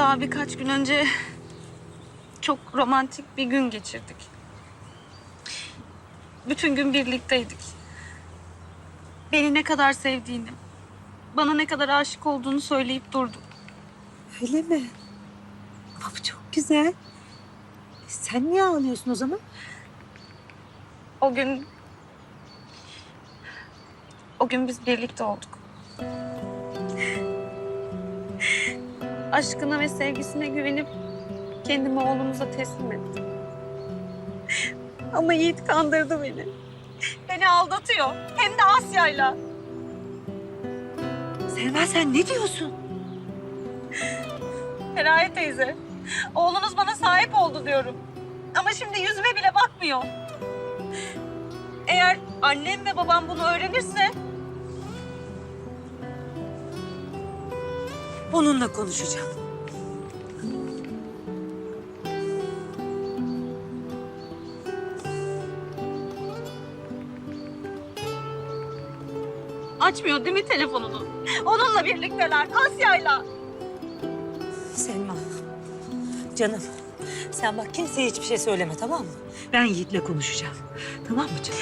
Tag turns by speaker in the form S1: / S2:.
S1: Daha birkaç gün önce çok romantik bir gün geçirdik. Bütün gün birlikteydik. Beni ne kadar sevdiğini, bana ne kadar aşık olduğunu söyleyip durdu.
S2: Öyle mi? Ama bu çok güzel. E, Sen niye ağlıyorsun o zaman?
S1: O gün... O gün biz birlikte olduk. Aşkına ve sevgisine güvenip kendimi oğlumuza teslim ettim. Ama Yiğit kandırdı beni. Beni aldatıyor. Hem de Asya'yla.
S2: Selma sen ne diyorsun?
S1: Feraye teyze. Oğlunuz bana sahip oldu diyorum. Ama şimdi yüzüme bile bakmıyor. Eğer annem ve babam bunu öğrenirse
S2: Onunla konuşacağım.
S1: Açmıyor değil mi telefonunu? Onunla birlikteler, Asya'yla.
S2: Selma, canım sen bak kimseye hiçbir şey söyleme tamam mı? Ben Yiğit'le konuşacağım. Tamam mı canım?